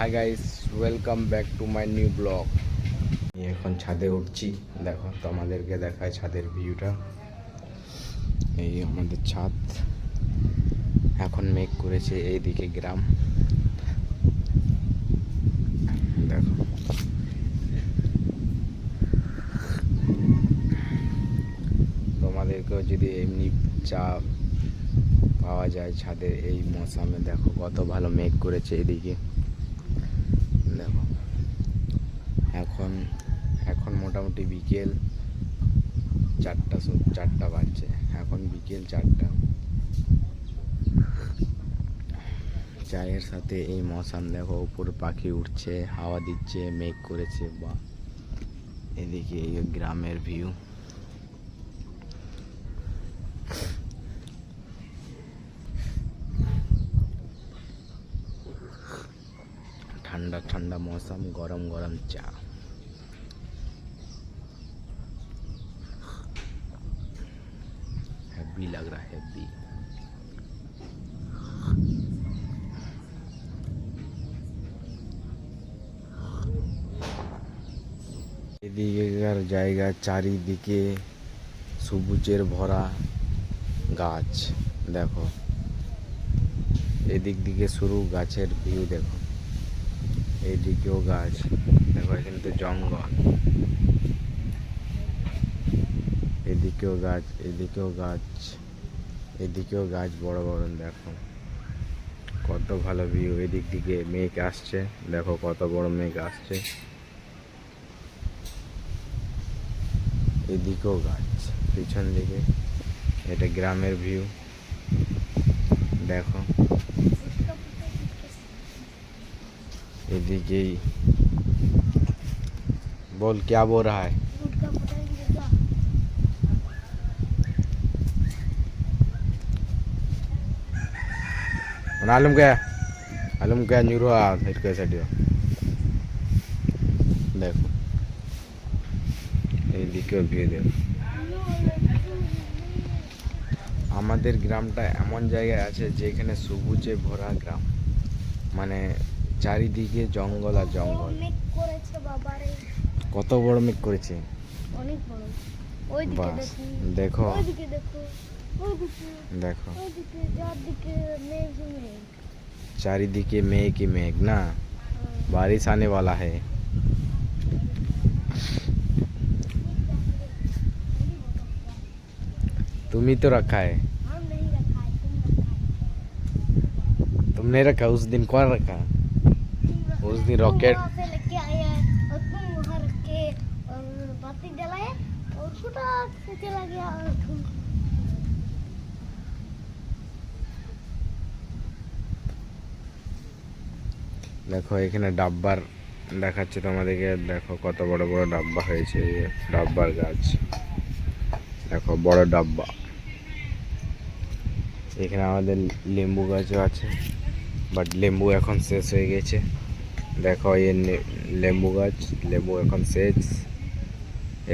Hi guys welcome back to my new blog এখন ছাদে উঠছি। দেখো, তোমাদেরকে দেখায় ছাদের ভিউটা এই আমাদের ছাদ। এখন মেঘ করেছে এইদিকে গ্রাম। দেখো। তোমাদেরকেও যদি এমনি চা পাওয়া যায় ছাদের এই মৌসামে দেখো কত ভালো মেঘ করেছে এদিকে। দেখো। এখন এখন মোটামুটি বিকেল চারটা চারটা বাজছে। এখন বিকেল চারটা। চায়ের সাথে এই মশান দেখো, উপরে পাখি উঠছে, হাওয়া দিচ্ছে, মেঘ করেছে বা এদিকে এই গ্রামের ভিউ ठंडा ठंडा मौसम गरम गरम चा हैवी लग रहा है हैवी এদিকেকার জায়গা চারিদিকে সবুজের ভরা গাছ দেখো এদিক দিকে শুরু গাছের ভিউ দেখো এইদিকেও গাছ দেখো এখানে তো জঙ্গল। এদিকেও গাছ এদিকেও গাছ এদিকেও গাছ বড় বড়, দেখো। কত ভালো ভিউ এদিক দিকে মেঘ আসছে। দেখো কত বড় মেঘ আসছে। এদিকেও গাছ, পিছন দিকে, এটা গ্রামের ভিউ দেখো। এদিকেই बोल क्या बोल रहा है मालूम क्या मालूम क्या न्यूरो हेड कैसे दियो देखो এইদিকেও ভিউ দেখো আমাদের গ্রামটা এমন জায়গায় আছে যেখানে সবুজে ভরা গ্রাম মানে চারিদিকে জঙ্গল আর জঙ্গল অনেক করেছে বাবারে কত বড় মেঘ করেছে অনেক বড় ওইদিকে বাস দেখুন দেখো ওইদিকে দেখো ওইদিকে দেখো ওইদিকে চারদিকে মেঘ মেঘ চারিদিকে মেঘ ही মেঘ না बारिश आने वाला है तुम ही तो रखा है हम नहीं रखा है तुम रखा है तुमने रखा उस दिन कौन रखा तुम उस दिन तुम रॉकेट वहाँ से लेके आए हैं और तुम वहाँ रख के और बाती जलाए और फटाक से चला गया और तुम দেখো এখানে ডাব্বার দেখাচ্ছে তোমাদেরকে দেখো কত বড় বড় ডাব্বা হয়েছে এই যে ডাব্বার গাছ দেখো বড় ডাব্বা এখানে আমাদের লেম্বু গাছও আছে বাট লেম্বু এখন শেষ হয়ে গেছে দেখো এই লেম্বু গাছ লেম্বু এখন শেষ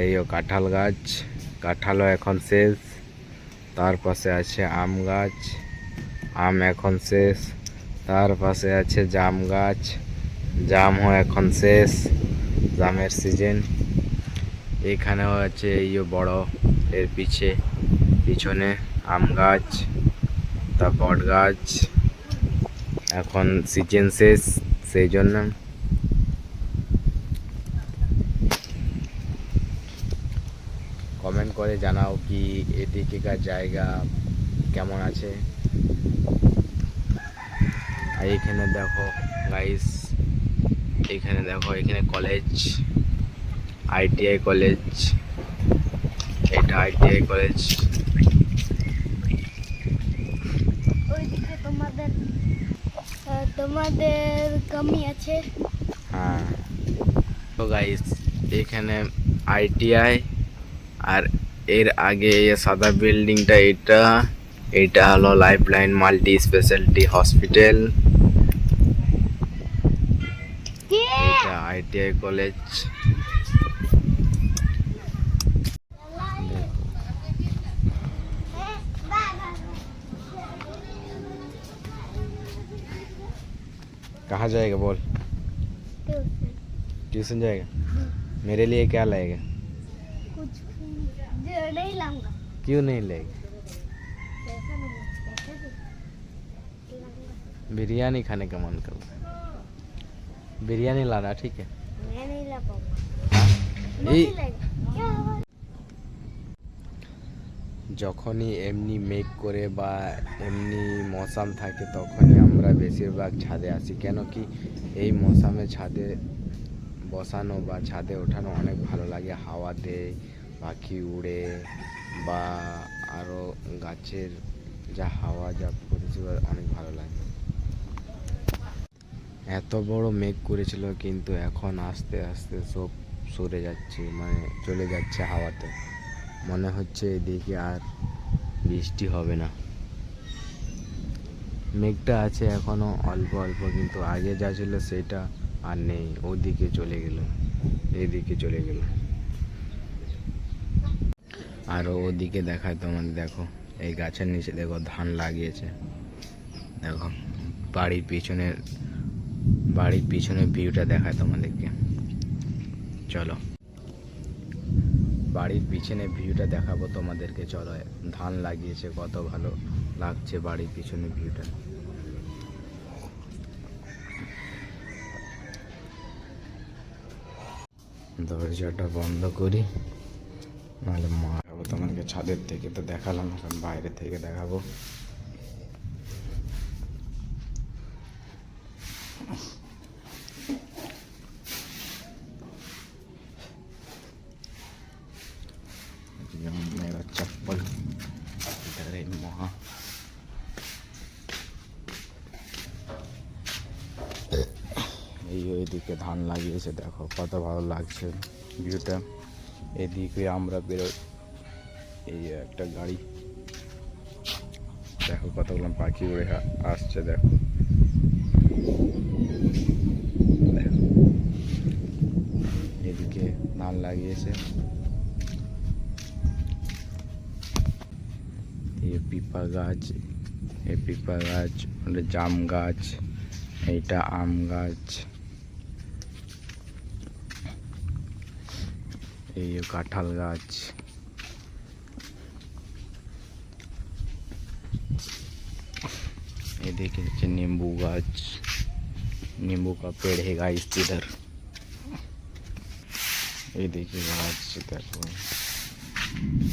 এই কাঁঠাল গাছ, কাঁঠালও এখন শেষ তার পাশে আছে আম গাছ, আম এখন শেষ তার পাশে আছে জাম গাছ, জামও এখন শেষ জামের সিজন। এখানেও আছে এই বড়, এর পিছে, পিছনে আম গাছ, তা বট গাছ। এখন সিজন শেষ। সেই জন্য। কমেন্ট করে জানাও কি এদিকেকার জায়গা, কেমন আছে? আর এখানে দেখো গাইস এখানে দেখো, এখানে কলেজ আইটিআই কলেজ এটা আইটিআই কলেজ তোমাদের কমি আছে? হ্যাঁ। তো গাইস এখানে আইটিআই আর এর আগে সাদা বিল্ডিংটা এটা এটা হলো life line multi speciality hospital এটা আইটিআই কলেজ कहाँ जाएगा बोल ट्यूशन ट्यूशन जाएगा मेरे लिए क्या लाएगा कुछ जो नहीं लाऊंगा क्यों नहीं लाएगा पैसा नहीं है, पैसे दे लाऊंगा बिरयानी खाने का मन कर रहा है बिरयानी लाना ठीक है मैं नहीं ला पाऊंगा এই- नहीं लाएगा क्या हुआ? যখনই এমনি মেঘ করে বা এমনি মৌসাম থাকে তখনই আমরা বেশিরভাগ ছাদে আসি কেন কি এই মৌসামে ছাদে বসানো বা ছাদে ওঠানো অনেক ভালো লাগে। হাওয়া দেয়, পাখি উড়ে বা আরও গাছের যা হাওয়া, যা পরিষেবা অনেক ভালো লাগে। এত বড় মেঘ করেছিল কিন্তু এখন আস্তে আস্তে সব সরে যাচ্ছে মানে চলে যাচ্ছে হাওয়াতে। মনে হচ্ছে এদিকে আর বৃষ্টি হবে না। মেঘটা আছে এখনও অল্প অল্প, কিন্তু আগে যা ছিল সেটা আর নেই। ওদিকে চলে গেল, এদিকে চলে গেল। আরও ওদিকে দেখায় তোমাদের, দেখো, এই গাছের নিচে দেখো ধান লাগিয়েছে। দেখো, বাড়ির পিছনের বাড়ির পিছনের ভিউটা দেখায় তোমাদেরকে। চলো। বাড়ির পিছনে ভিউটা দেখাবো তোমাদেরকে। চলো, ধান লাগিয়েছে, কত ভালো লাগছে বাড়ির পিছনে ভিউটা দরজাটা বন্ধ করি, নাহলে মারাবো তোমাদেরকে ছাদের থেকে। তো দেখালাম, এখন বাইরে থেকে দেখাবো। এদিকে ধান লাগিয়েছে, দেখো কত ভালো লাগছে ভিউটা। এদিকে আমরা বেরো এই একটা গাড়ি। দেখো কতগুলো পাখি উড়ে আসছে, দেখো। এদিকে ধান লাগিয়েছে। পিপা গাছ, এই পিপা গাছ জাম গাছ, এইটা আম গাছ। এই কাঁঠাল গাছ এদিকে হচ্ছে নিম্বু গাছ नींबू का पेड़ है गाइस इधर ये देखिए गाछ देखो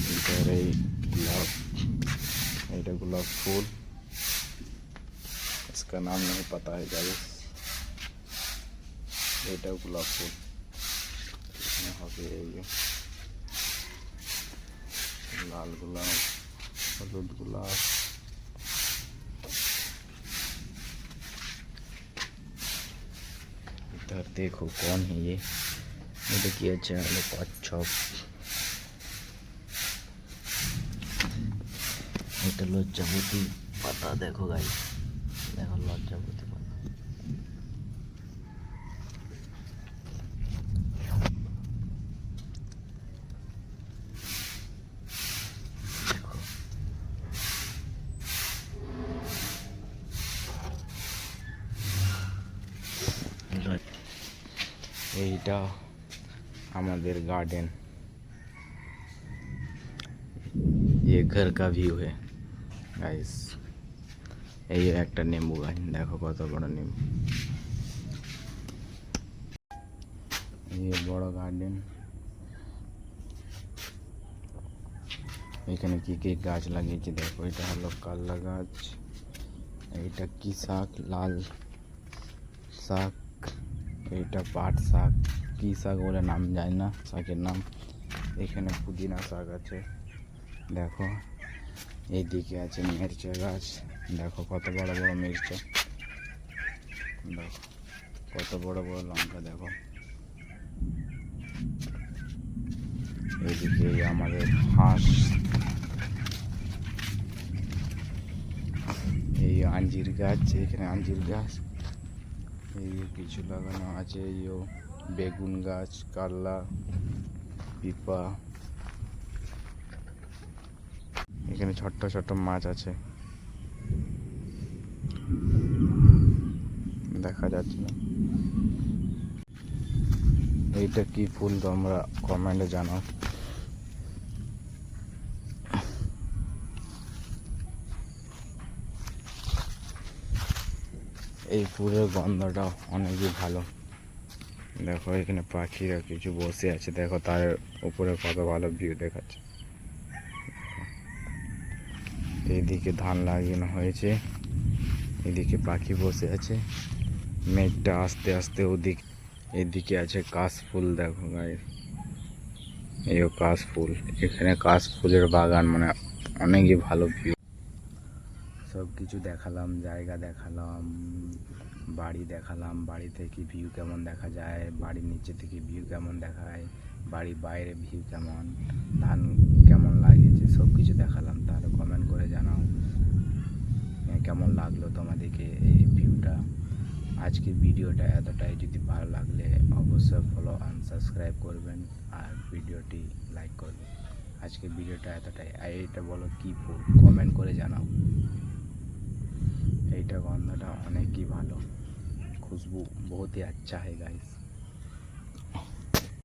इधर এই गुलाब এটা गुलाब फूल इसका नाम नहीं पता है गाइस এটা गुलाब फूल इसमें হবে এই যে লাল গোলাপ হলুদ গোলাপ इधर देखो कौन है ये ये देखिए चार কচ্ছপ এটা লজ্জাপতি পাতা দেখো গাই দেখো লজ্জাপতি এইটা আমাদের গার্ডেন ये घर का व्यू है गाइस এই একটা নেম্বু গাছ দেখো কত বড় নেম্বু এই বড় গার্ডেন এখানে কি কি গাছ লাগিয়েছি দেখো এটা হলো কাল্লা গাছ এইটা কি শাক লাল শাক এইটা পাট শাক। কি শাক বলে নাম জানি না, শাকের নাম। এখানে পুদিনা শাক আছে। দেখো, এইদিকে আছে মির্চা গাছ। দেখো, কত বড় বড় মির্চা। দেখো, কত বড় বড় লঙ্কা, দেখো। এইদিকে আমাদের হাঁস। এই আঞ্জির গাছ, এখানে আঞ্জির গাছ। এই কিছু লাগানো আছে, এই ও বেগুন গাছ কাল্লা পিপা। এখানে ছোট্ট ছোট্ট মাছ আছে। দেখা যাচ্ছে না। এইটা কি ফুল তোমরা কমেন্টে জানাও। এই ফুলের গন্ধটা অনেকই ভালো। দেখো, এখানে পাখিরা কিছু বসে আছে। দেখো, তার উপরে কত ভালো ভিউ দেখাচ্ছে। এইদিকে ধান লাগানো হয়েছে, এদিকে পাখি বসে আছে। মেঘটা আস্তে আস্তে ওদিক, এদিকে আছে কাশ ফুল দেখো গায়ে এই কাশ ফুল এখানে কাশ ফুলের বাগান মানে অনেকই ভালো ভিউ সব কিছু দেখালাম জায়গা দেখালাম বাড়ি দেখালাম বাড়ি থেকে ভিউ কেমন দেখা যায় বাড়ির নিচে থেকে ভিউ কেমন দেখায় বাড়ির বাইরে ভিউ কেমন ধান কেমন লাগিয়েছে সব কিছু দেখালাম। তাহলে কমেন্ট করে জানাও এ, কেমন লাগল তোমাদেরকে এই ভিউটা আজকে ভিডিওটা এতটাই। যদি ভালো লাগলে অবশ্যই ফলো অ্যান্ড সাবস্ক্রাইব করবেন আর ভিডিওটি লাইক করবেন। আজকে ভিডিওটা এতটাই। আর এইটা বলো কী কমেন্ট করে জানাও। এইটা গন্ধটা অনেকই ভালো খুশবু बहुत ही अच्छा है गाइस